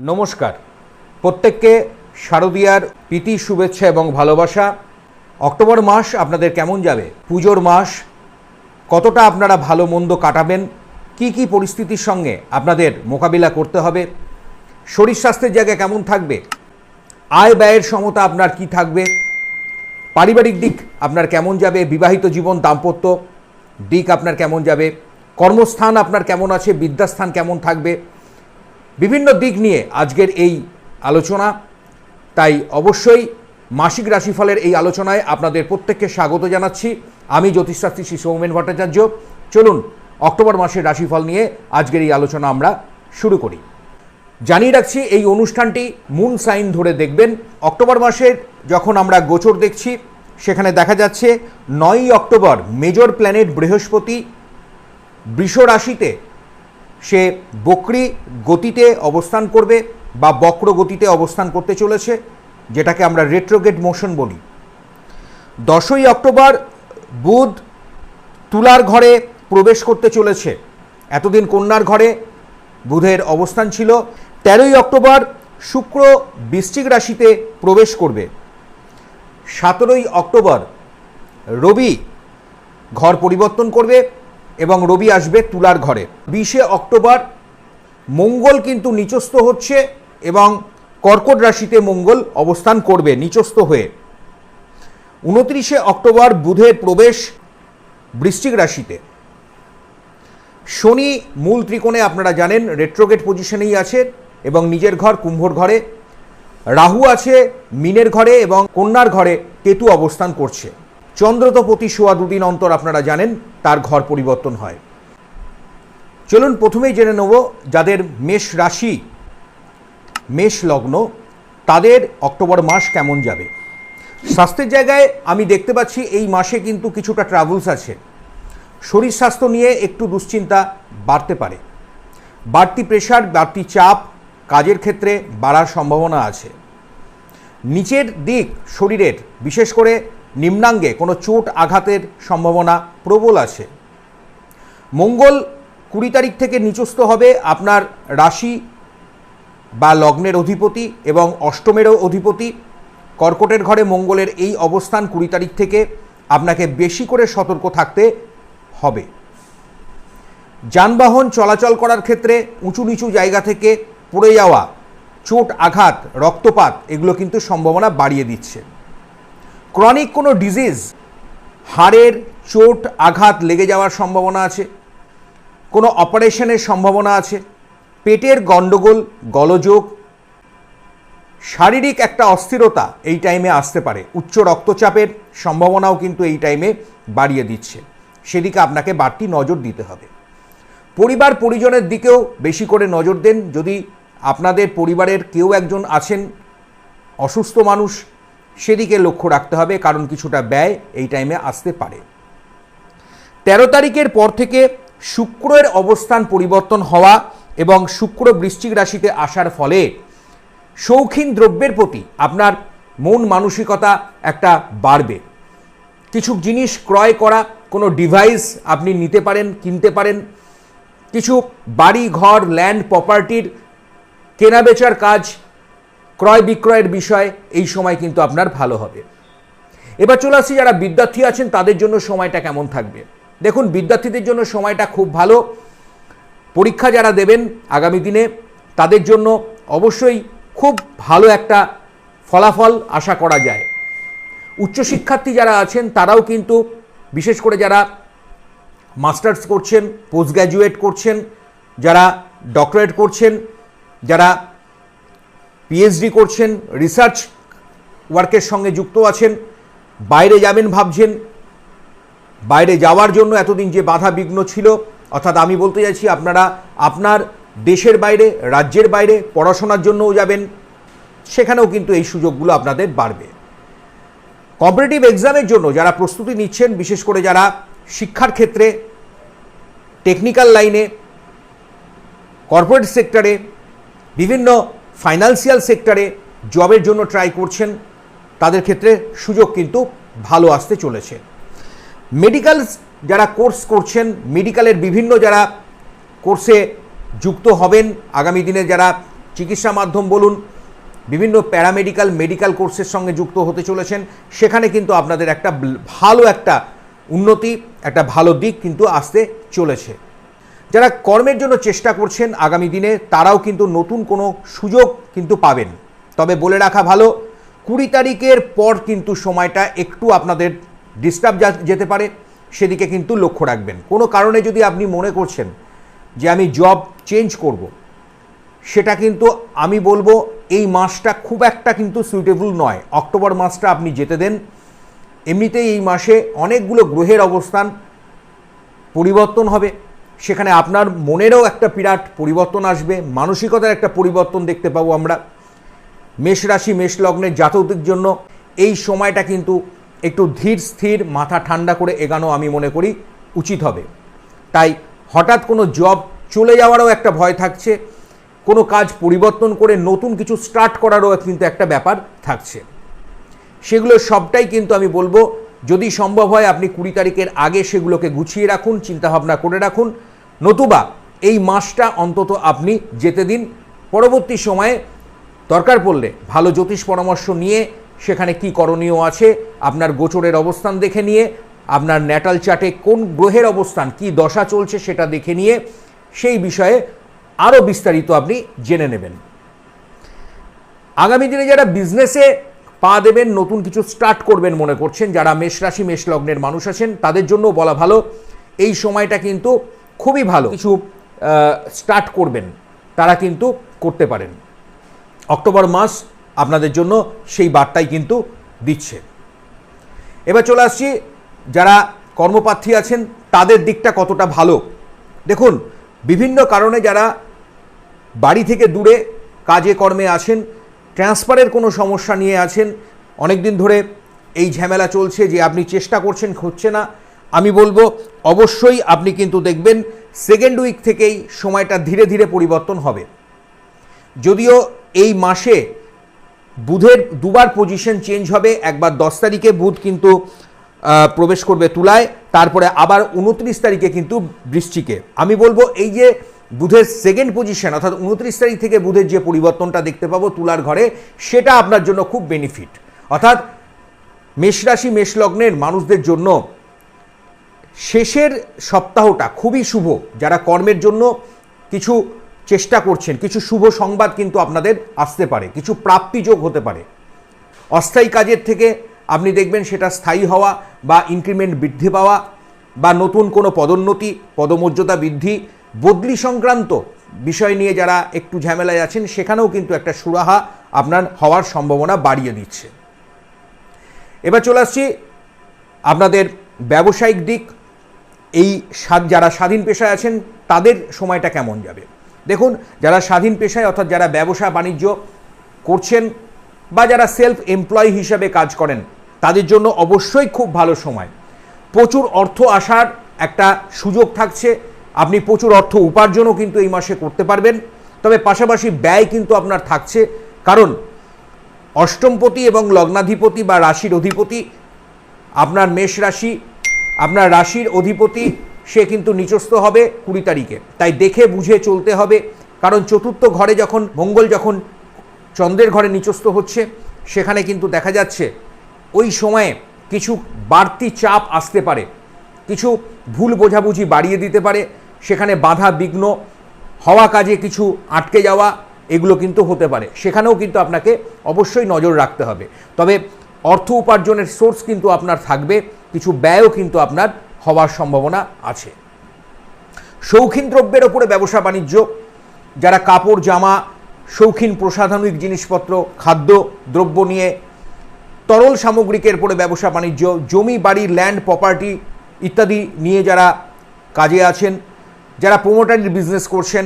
নমস্কার। প্রত্যেককে শারদীয়ার প্রীতি, শুভেচ্ছা এবং ভালোবাসা। অক্টোবর মাস আপনাদের কেমন যাবে? পুজোর মাস, কতটা আপনারা ভালো মন্দ কাটাবেন? কি কি পরিস্থিতির সঙ্গে আপনাদের মোকাবিলা করতে হবে? শরীর স্বাস্থ্যের জায়গায় কেমন থাকবে? আয় ব্যয়ের সমতা আপনার কি থাকবে? পারিবারিক দিক আপনার কেমন যাবে? বিবাহিত জীবন, দাম্পত্য দিক আপনার কেমন যাবে? কর্মস্থান আপনার কেমন আছে? বিদ্যাস্থান কেমন থাকবে? বিভিন্ন দিক নিয়ে আজকের এই আলোচনা। তাই অবশ্যই মাসিক রাশিফলের এই আলোচনায় আপনাদের প্রত্যেককে স্বাগত জানাচ্ছি। আমি জ্যোতিষশাস্ত্রী শ্রী সৌমেন ভট্টাচার্য। চলুন, অক্টোবর মাসের রাশিফল নিয়ে আজকের এই আলোচনা আমরা শুরু করি। জানিয়ে রাখছি, এই অনুষ্ঠানটি মুন সাইন ধরে দেখবেন। অক্টোবর মাসের যখন আমরা গোচর দেখছি, সেখানে দেখা যাচ্ছে, নয়ই অক্টোবর মেজর প্ল্যানেট বৃহস্পতি বৃষ রাশিতে সে বক্রি গতিতে অবস্থান করবে বা বক্র গতিতে অবস্থান করতে চলেছে, যেটাকে আমরা রেট্রোগেট মোশন বলি। দশই অক্টোবর বুধ তুলার ঘরে প্রবেশ করতে চলেছে। এতদিন কন্যার ঘরে বুধের অবস্থান ছিল। তেরোই অক্টোবর শুক্র বৃশ্চিক রাশিতে প্রবেশ করবে। সতেরোই অক্টোবর রবি ঘর পরিবর্তন করবে। এবং রবি আসবে তুলার ঘরে। বিশে অক্টোবর মঙ্গল কিন্তু নিচস্থ হচ্ছে এবং কর্কট রাশিতে মঙ্গল অবস্থান করবে নিচস্থ হয়ে। উনত্রিশে অক্টোবর বুধের প্রবেশ বৃশ্চিক রাশিতে। শনি মূল ত্রিকোণে আপনারা জানেন রেট্রোগেট পজিশনেই আছে এবং নিজের ঘর কুম্ভর ঘরে। রাহু আছে, মিনের ঘরে এবং কন্যার ঘরে কেতু অবস্থান করছে। চন্দ্র তো সোয়া দুদিন অন্তর আপনারা জানেন, তার ঘর পরিবর্তন হয়। চলুন প্রথমেই জেনে নেব যাদের মেষ রাশি, মেষ লগ্ন, তাদের অক্টোবর মাস কেমন যাবে। স্বাস্থ্যের জায়গায় আমি দেখতে পাচ্ছি এই মাসে কিন্তু কিছুটা ট্রাভেলস আছে। শরীর স্বাস্থ্য নিয়ে একটু দুশ্চিন্তা বাড়তে পারে। বাড়তি প্রেশার বাড়তি চাপ কাজের ক্ষেত্রে বাড়ার সম্ভাবনা আছে। নিচের দিক শরীরের, বিশেষ করে নিম্নাঙ্গে কোনো চোট আঘাতের সম্ভাবনা প্রবল আছে। মঙ্গল কুড়ি তারিখ থেকে নিচস্থ হবে আপনার রাশি বা লগ্নের অধিপতি এবং অষ্টমেরও অধিপতি। কর্কটের ঘরে মঙ্গলের এই অবস্থান কুড়ি তারিখ থেকে আপনাকে বেশি করে সতর্ক থাকতে হবে। যানবাহন চলাচল করার ক্ষেত্রে উঁচু নিচু জায়গা থেকে পড়ে যাওয়া চোট, আঘাত, রক্তপাত, এগুলো কিন্তু সম্ভাবনা বাড়িয়ে দিচ্ছে। ক্রনিক কোনো ডিজিজ, হাড়ের চোট, আঘাত লেগে যাওয়ার সম্ভাবনা আছে, কোনো অপারেশনের সম্ভাবনা আছে, পেটের গণ্ডগোল, গলযোগ, শারীরিক একটা অস্থিরতা এই টাইমে আসতে পারে, উচ্চ রক্তচাপের সম্ভাবনাও কিন্তু এই টাইমে বাড়িয়ে দিচ্ছে। সেদিকে আপনাকে বাড়তি নজর দিতে হবে। পরিবার পরিজনের দিকেও বেশি করে নজর দেন। যদি আপনাদের পরিবারের কেউ একজন আছেন, অসুস্থ মানুষ সেদিকে লক্ষ্য রাখতে হবে, কারণ কিছুটা ব্যয় এই টাইমে আসতে পারে। তেরো তারিখের পর থেকে শুক্রের অবস্থান পরিবর্তন হওয়া এবং শুক্র বৃশ্চিক রাশিতে আসার ফলে শৌখিন দ্রব্যের প্রতি আপনার মন মানসিকতা একটা বাড়বে। কিছু জিনিস ক্রয় করা, কোনো ডিভাইস আপনি নিতে পারেন, কিনতে পারেন, কিছু বাড়ি ঘর ল্যান্ড প্রপার্টির কেনাবেচার কাজ ক্রয় বিক্রয়ের বিষয় এই সময় কিন্তু আপনার ভালো হবে। এবার চলে আসছি যারা বিদ্যার্থী আছেন, তাদের জন্য সময়টা কেমন থাকবে? দেখুন, বিদ্যার্থীদের জন্য সময়টা খুব ভালো। পরীক্ষা যারা দেবেন আগামী দিনে, তাদের জন্য অবশ্যই খুব ভালো একটা ফলাফল আশা করা যায়। উচ্চশিক্ষার্থী যারা আছেন, তারাও কিন্তু বিশেষ করে যারা মাস্টার্স করছেন, পোস্ট গ্র্যাজুয়েট করছেন, যারা ডক্টরেট করছেন, যারা পিএইচডি করছেন রিসার্চ ওয়ার্কের সঙ্গে যুক্ত আছেন, বাইরে যাবেন ভাবছেন, বাইরে যাওয়ার জন্য এতদিন যে বাধা বিঘ্ন ছিল, অর্থাৎ আমি বলতে চাইছি আপনারা আপনার দেশের বাইরে, রাজ্যের বাইরে পড়াশোনার জন্যও যাবেন, সেখানেও কিন্তু এই সুযোগগুলো আপনাদের বাড়বে। কম্পিটিটিভ এক্সামের জন্য যারা প্রস্তুতি নিচ্ছেন, বিশেষ করে যারা শিক্ষার ক্ষেত্রে টেকনিক্যাল লাইনে কর্পোরেট সেক্টরে বিভিন্ন ফাইন্যান্সিয়াল সেক্টরে জবের জন্য ট্রাই করছেন, তাদের ক্ষেত্রে সুযোগ কিন্তু ভালো আসতে চলেছে। মেডিকেল যারা কোর্স করছেন মেডিকেলের বিভিন্ন যারা কোর্সে যুক্ত হবেন, আগামী দিনে যারা চিকিৎসা মাধ্যম বলুন, বিভিন্ন প্যারামেডিক্যাল মেডিকেল কোর্সের সঙ্গে যুক্ত হতে চলেছেন, সেখানে কিন্তু আপনাদের একটা ভালো একটা উন্নতি, একটা ভালো দিক কিন্তু আসতে চলেছে। যারা কর্মের জন্য চেষ্টা করছেন আগামী দিনে, তারাও কিন্তু নতুন কোনো সুযোগ কিন্তু পাবেন। তবে বলে রাখা ভালো, কুড়ি তারিখের পর কিন্তু সময়টা একটু আপনাদের ডিস্টার্ব যেতে পারে, সেদিকে কিন্তু লক্ষ্য রাখবেন। কোনো কারণে যদি আপনি মনে করছেন যে আমি জব চেঞ্জ করব, সেটা কিন্তু আমি বলব এই মাসটা খুব একটা কিন্তু সুইটেবল নয়। অক্টোবর মাসটা আপনি যেতে দেন। এমনিতেই এই মাসে অনেকগুলো গ্রহের অবস্থান পরিবর্তন হবে। সেখানে আপনার মনেরও একটা বিরাট পরিবর্তন আসবে, মানসিকতার একটা পরিবর্তন দেখতে পাবো আমরা। মেষ রাশি, মেষ লগ্নের জাতকদের জন্য এই সময়টা কিন্তু একটু ধীর স্থির, মাথা ঠান্ডা করে এগানো আমি মনে করি উচিত হবে। তাই হঠাৎ কোনো জব চলে যাওয়ারও একটা ভয় থাকছে, কোনো কাজ পরিবর্তন করে নতুন কিছু স্টার্ট করারও কিন্তু একটা ব্যাপার থাকছে। সেগুলো সবটাই কিন্তু আমি বলব, যদি সম্ভব হয় আপনি কুড়ি তারিখের আগে সেগুলোকে গুছিয়ে রাখুন, চিন্তাভাবনা করে রাখুন নতুবা এই মাসটা অন্তত আপনি যেতে দিন। পরবর্তী সময়ে দরকার পড়লে ভালো জ্যোতিষ পরামর্শ নিয়ে সেখানে কি করণীয় আছে, আপনার গোচরের অবস্থান দেখে নিয়ে, আপনার ন্যাটাল চার্টে কোন গ্রহের অবস্থান, কি দশা চলছে সেটা দেখে নিয়ে সেই বিষয়ে আরও বিস্তারিত আপনি জেনে নেবেন। আগামী দিনে যারা বিজনেসে পা দেবেন, নতুন কিছু স্টার্ট করবেন মনে করছেন, যারা মেষ রাশি মেষ লগ্নের মানুষ আছেন, তাদের জন্য বলা ভালো। এই সময়টা কিন্তু খুবই ভালো। কিছু স্টার্ট করবেন। তারা কিন্তু করতে পারেন। অক্টোবর মাস আপনাদের জন্য সেই বার্তাই কিন্তু দিচ্ছে। এবার চলে আসছি, যারা কর্মপ্রার্থী আছেন, তাদের দিকটা কতটা ভালো? দেখুন, বিভিন্ন কারণে যারা বাড়ি থেকে দূরে কাজে কর্মে আছেন, ট্রান্সফারের কোনো সমস্যা নিয়ে আছেন অনেক দিন ধরে এই ঝামেলা চলছে যে আপনি চেষ্টা করছেন হচ্ছে না আমি বলব, অবশ্যই আপনি কিন্তু দেখবেন সেকেন্ড উইক থেকেই সময়টা ধীরে ধীরে পরিবর্তন হবে। যদিও এই মাসে বুধের দুবার পজিশন চেঞ্জ হবে, একবার দশ তারিখে বুধ কিন্তু প্রবেশ করবে তুলায়, তারপরে আবার উনত্রিশ তারিখে কিন্তু বৃষ্টিকে আমি বলব এই যে বুধের সেকেন্ড পজিশন অর্থাৎ উনত্রিশ তারিখ থেকে বুধের যে পরিবর্তনটা দেখতে পাবো তুলার ঘরে, সেটা আপনার জন্য খুব বেনিফিট অর্থাৎ মেষরাশি, মেষলগ্নের মানুষদের জন্য শেষের সপ্তাহটা খুবই শুভ। যারা কর্মের জন্য কিছু চেষ্টা করছেন, কিছু শুভ সংবাদ কিন্তু আপনাদের আসতে পারে, কিছু প্রাপ্তিযোগ হতে পারে। অস্থায়ী কাজের থেকে আপনি দেখবেন সেটা স্থায়ী হওয়া বা ইনক্রিমেন্ট বৃদ্ধি পাওয়া বা নতুন কোনো পদোন্নতি, পদমর্যাদা বৃদ্ধি, বদলি সংক্রান্ত বিষয় নিয়ে যারা একটু ঝামেলায় আছেন, সেখানেও কিন্তু একটা সুরাহা আপনার হওয়ার সম্ভাবনা বাড়িয়ে দিচ্ছে। এবার চলে আসছি আপনাদের ব্যবসায়িক দিক এই যারা স্বাধীন পেশায় আছেন, তাদের সময়টা কেমন যাবে? দেখুন, যারা স্বাধীন পেশায় অর্থাৎ যারা ব্যবসা, বাণিজ্য করছেন বা যারা সেলফ এমপ্লয় হিসাবে কাজ করেন, তাদের জন্য অবশ্যই খুব ভালো সময়। প্রচুর অর্থ আসার একটা সুযোগ থাকছে। আপনি প্রচুর অর্থ উপার্জনও কিন্তু এই মাসে করতে পারবেন। তবে পাশাপাশি ব্যয় কিন্তু আপনার থাকছে। কারণ, অষ্টমপতি এবং লগ্নাধিপতি বা রাশির অধিপতি, আপনার মেষ রাশি আপনার রাশির অধিপতি, সে কিন্তু নিচস্থ হবে কুড়ি তারিখে। তাই দেখে বুঝে চলতে হবে, কারণ চতুর্থ ঘরে যখন, মঙ্গল যখন চন্দ্রের ঘরে নিচস্থ হচ্ছে, সেখানে কিন্তু দেখা যাচ্ছে, ওই সময়ে কিছু বাড়তি চাপ আসতে পারে। কিছু ভুল বোঝাবুঝি বাড়িয়ে দিতে পারে, সেখানে বাধা বিঘ্ন, হওয়া কাজে কিছু আটকে যাওয়া, এগুলো কিন্তু হতে পারে। সেখানেও কিন্তু আপনাকে অবশ্যই নজর রাখতে হবে। তবে অর্থ উপার্জনের সোর্স কিন্তু আপনার থাকবে। কিছু ব্যয়ও কিন্তু আপনার হওয়ার সম্ভাবনা আছে। শৌখিন দ্রব্যের ওপরে ব্যবসা বাণিজ্য, যারা কাপড়, জামা, শৌখিন প্রসাধনিক জিনিসপত্র, খাদ্য, দ্রব্য নিয়ে তরল সামগ্রিকের উপরে ব্যবসা বাণিজ্য, জমি, বাড়ি ল্যান্ড প্রপার্টি ইত্যাদি নিয়ে যারা কাজে আছেন, যারা প্রোমোটারির বিজনেস করছেন,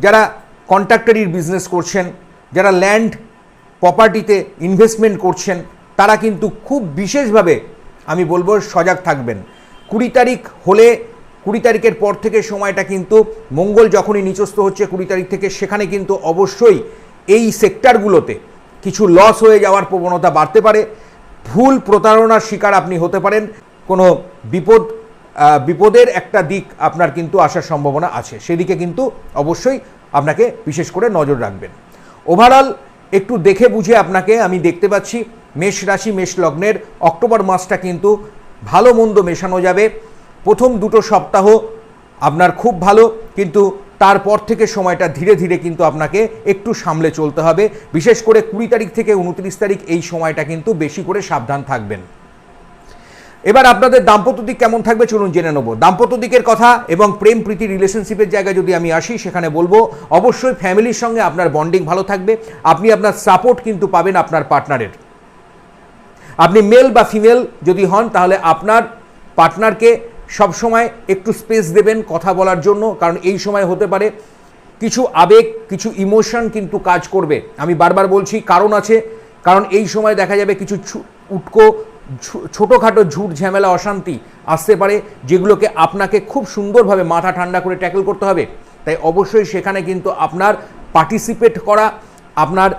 যারা কন্ট্রাক্টরির বিজনেস করছেন, যারা ল্যান্ড প্রপার্টিতে ইনভেস্টমেন্ট করছেন, তারা কিন্তু খুব বিশেষভাবে আমি বলব সজাগ থাকবেন। কুড়ি তারিখ হলে, কুড়ি তারিখের পর থেকে সময়টা কিন্তু মঙ্গল যখনই নিচস্থ হচ্ছে কুড়ি তারিখ থেকে, সেখানে কিন্তু অবশ্যই এই সেক্টরগুলোতে কিছু লস হয়ে যাওয়ার প্রবণতা বাড়তে পারে। ভুল প্রতারণার শিকার আপনি হতে পারেন। কোনো বিপদ বিপদের একটা দিক আপনার কিন্তু আসার সম্ভাবনা আছে। সেদিকে কিন্তু অবশ্যই আপনাকে বিশেষ করে নজর রাখবেন। ওভারঅল একটু দেখে বুঝে আপনাকে আমি দেখতে পাচ্ছি। মেষ রাশি, মেষ লগ্নের অক্টোবর মাসটা কিন্তু ভালো মন্দ মেশানো যাবে। প্রথম দুটো সপ্তাহ আপনার খুব ভালো, কিন্তু তারপর থেকে সময়টা ধীরে ধীরে কিন্তু আপনাকে একটু সামলে চলতে হবে। বিশেষ করে কুড়ি তারিখ থেকে উনত্রিশ তারিখ এই সময়টা কিন্তু বেশি করে সাবধান থাকবেন। এবার আপনাদের দাম্পত্য দিক কেমন থাকবে চলুন জেনে নেব। দাম্পত্য দিকের কথা এবং প্রেম, প্রীতি রিলেশনশিপের জায়গায় যদি আমি আসি, সেখানে বলব, অবশ্যই ফ্যামিলির সঙ্গে আপনার বন্ডিং ভালো থাকবে। আপনি আপনার সাপোর্ট কিন্তু পাবেন আপনার পার্টনারের আপনি মেল বা ফিমেল যদি হন, তাহলে আপনার পার্টনারকে সবসময় একটু স্পেস দেবেন কথা বলার জন্য, কারণ এই সময় হতে পারে কিছু আবেগ, কিছু ইমোশন কিন্তু কাজ করবে। আমি বারবার বলছি, কারণ আছে, কারণ এই সময় দেখা যাবে কিছু উটকো ছোটোখাটো ঝুট ঝামেলা, অশান্তি আসতে পারে, যেগুলোকে আপনাকে খুব সুন্দরভাবে মাথা ঠান্ডা করে ট্যাকেল করতে হবে। তাই অবশ্যই সেখানে কিন্তু আপনার পার্টিসিপেট করা, আপনার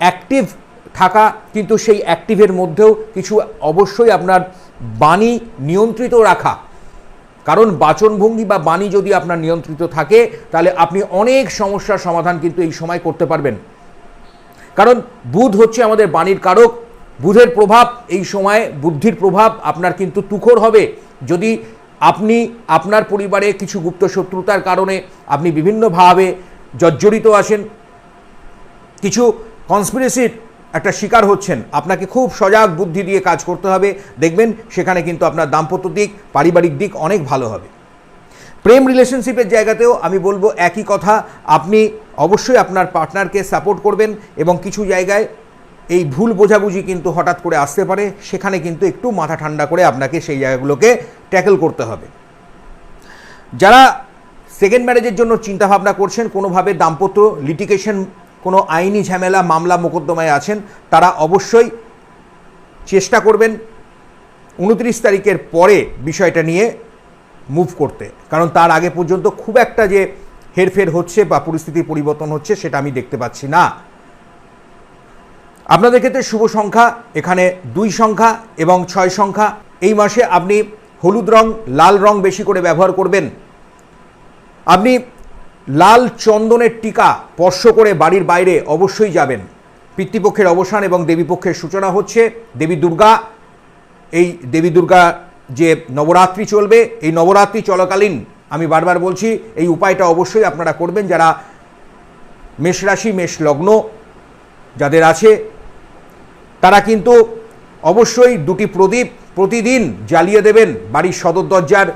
অ্যাক্টিভ থাকা, কিন্তু সেই অ্যাক্টিভের মধ্যেও কিছু অবশ্যই আপনার বাণী নিয়ন্ত্রিত রাখা। কারণ বাচনভঙ্গি বা বাণী যদি আপনার নিয়ন্ত্রিত থাকে, তাহলে আপনি অনেক সমস্যার সমাধান কিন্তু এই সময় করতে পারবেন। কারণ বুধ হচ্ছে আমাদের বাণীর কারক। বুধের প্রভাব, এই সময়ে বুদ্ধির প্রভাব আপনার কিন্তু তুখর হবে। যদি আপনি আপনার পরিবারে কিছু গুপ্ত শত্রুতার কারণে আপনি বিভিন্নভাবে জর্জরিত আছেন, কিছু কনস্পিরেসির একটা শিকার হচ্ছেন। আপনাকে খুব সজাগ বুদ্ধি দিয়ে কাজ করতে হবে। দেখবেন, সেখানে কিন্তু আপনার দাম্পত্য দিক, পারিবারিক দিক অনেক ভালো হবে। প্রেম রিলেশনশিপের জায়গাতেও আমি বলব একই কথা। আপনি অবশ্যই আপনার পার্টনারকে সাপোর্ট করবেন এবং কিছু জায়গায় এই ভুল বোঝাবুঝি কিন্তু হঠাৎ করে আসতে পারে। সেখানে কিন্তু একটু মাথা ঠান্ডা করে আপনাকে সেই জায়গাগুলোকে ট্যাকেল করতে হবে। যারা সেকেন্ড ম্যারেজের জন্য চিন্তাভাবনা করছেন, কোনোভাবে দাম্পত্য লিটিগেশন কোনো আইনি ঝামেলা, মামলা মোকদ্দমায় আছেন, তারা অবশ্যই চেষ্টা করবেন উনত্রিশ তারিখের পরে বিষয়টা নিয়ে মুভ করতে। কারণ তার আগে পর্যন্ত খুব একটা যে হেরফের হচ্ছে বা পরিস্থিতির পরিবর্তন হচ্ছে সেটা আমি দেখতে পাচ্ছি না। আপনাদের ক্ষেত্রে শুভ সংখ্যা, এখানে দুই সংখ্যা এবং ছয় সংখ্যা। এই মাসে আপনি হলুদ রং, লাল রং বেশি করে ব্যবহার করবেন। আপনি লাল চন্দনের টিকা স্পর্শ করে বাড়ির বাইরে অবশ্যই যাবেন। পিতৃপক্ষের অবসান এবং দেবীপক্ষের সূচনা হচ্ছে দেবী দুর্গা। এই দেবী দুর্গা যে নবরাত্রি চলবে, এই নবরাত্রি চলাকালীন আমি বারবার বলছি, এই উপায়টা অবশ্যই আপনারা করবেন যারা মেষ রাশি, মেষ লগ্ন যাদের আছে, তারা কিন্তু অবশ্যই দুটি প্রদীপ প্রতিদিন জ্বালিয়ে দেবেন বাড়ির সদর দরজার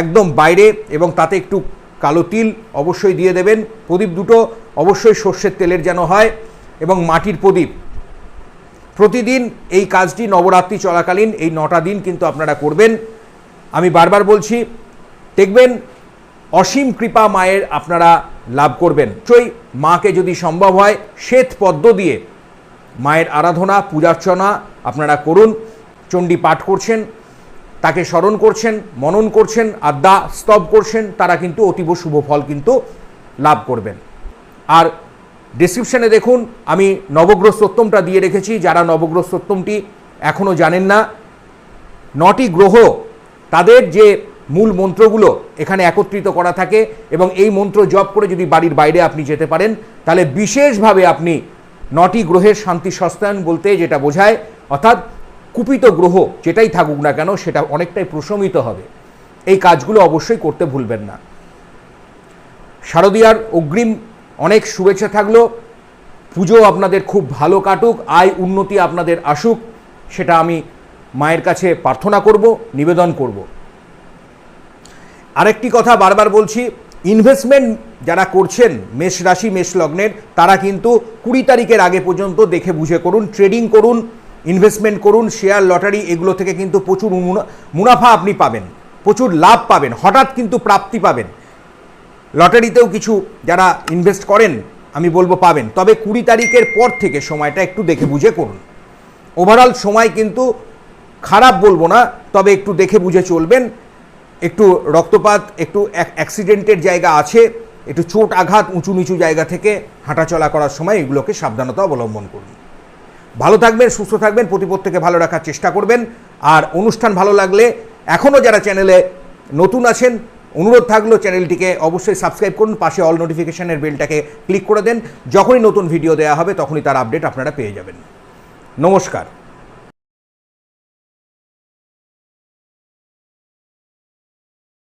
একদম বাইরে এবং তাতে একটু কালো তিল অবশ্যই দিয়ে দেবেন। প্রদীপ দুটো অবশ্যই সর্ষের তেলের যেন হয় এবং মাটির প্রদীপ। প্রতিদিন এই কাজটি নবরাত্রি চলাকালীন, এই নটা দিন কিন্তু আপনারা করবেন। আমি বারবার বলছি, দেখবেন অসীম কৃপা মায়ের আপনারা লাভ করবেন। চই, মাকে যদি সম্ভব হয়, শ্বেত পদ্ম দিয়ে মায়ের আরাধনা, পূজার্চনা আপনারা করুন। চণ্ডী পাঠ করছেন তাকে স্মরণ করছেন, মনন করছেন, আড্ডা স্তব করছেন, তারা কিন্তু অতীব শুভ ফল কিন্তু লাভ করবেন। আর ডিসক্রিপশানে দেখুন, আমি নবগ্রহ সত্যমটা দিয়ে রেখেছি, যারা নবগ্রহ সত্যমটি এখনও জানেন না। নটি গ্রহ, তাদের যে মূল মন্ত্রগুলো এখানে একত্রিত করা থাকে এবং এই মন্ত্র জপ করে যদি বাড়ির বাইরে আপনি যেতে পারেন, তাহলে বিশেষভাবে আপনি নটি গ্রহের শান্তি সস্তায়ন বলতে যেটা বোঝায়, অর্থাৎ কুপিত গ্রহ যেটাই থাকুক না কেন সেটা অনেকটাই প্রশমিত হবে। এই কাজগুলো অবশ্যই করতে ভুলবেন না। শারদীয়ার অগ্রিম অনেক শুভেচ্ছা থাকল। পুজো আপনাদের খুব ভালো কাটুক, আয় উন্নতি আপনাদের আসুক, সেটা আমি মায়ের কাছে প্রার্থনা করব, নিবেদন করব। আরেকটি কথা বারবার বলছি ইনভেস্টমেন্ট যারা করছেন, মেষ রাশি, মেষ লগ্নের, তারা কিন্তু কুড়ি তারিখের আগে পর্যন্ত দেখে বুঝে করুন ট্রেডিং করুন ইনভেস্টমেন্ট করুন, শেয়ার, লটারি, এগুলো থেকে কিন্তু প্রচুর মুনাফা আপনি পাবেন, প্রচুর লাভ পাবেন, হঠাৎ কিন্তু প্রাপ্তি পাবেন। লটারিতেও কিছু যারা ইনভেস্ট করেন, আমি বলব পাবেন। তবে কুড়ি তারিখের পর থেকে সময়টা একটু দেখে বুঝে করুন। ওভারঅল সময় কিন্তু খারাপ বলব না, তবে একটু দেখে বুঝে চলবেন। একটু রক্তপাত, একটু অ্যাক- অ্যাক্সিডেন্টের জায়গা আছে, একটু চোট আঘাত উঁচু নিচু জায়গা থেকে হাঁটাচলা করার সময় এগুলোকে সাবধানতা অবলম্বন করুন। ভালো থাকবেন, সুস্থ থাকবেন, প্রতিপত্তকে ভালো রাখার চেষ্টা করবেন। আর অনুষ্ঠান ভালো লাগলে এখনও যারা চ্যানেলে নতুন আছেন, অনুরোধ থাকলেও চ্যানেলটিকে অবশ্যই সাবস্ক্রাইব করুন, পাশে অল নোটিফিকেশনের বেলটাকে ক্লিক করে দেন। যখনই নতুন ভিডিও দেওয়া হবে, তখনই তার আপডেট আপনারা পেয়ে যাবেন। নমস্কার।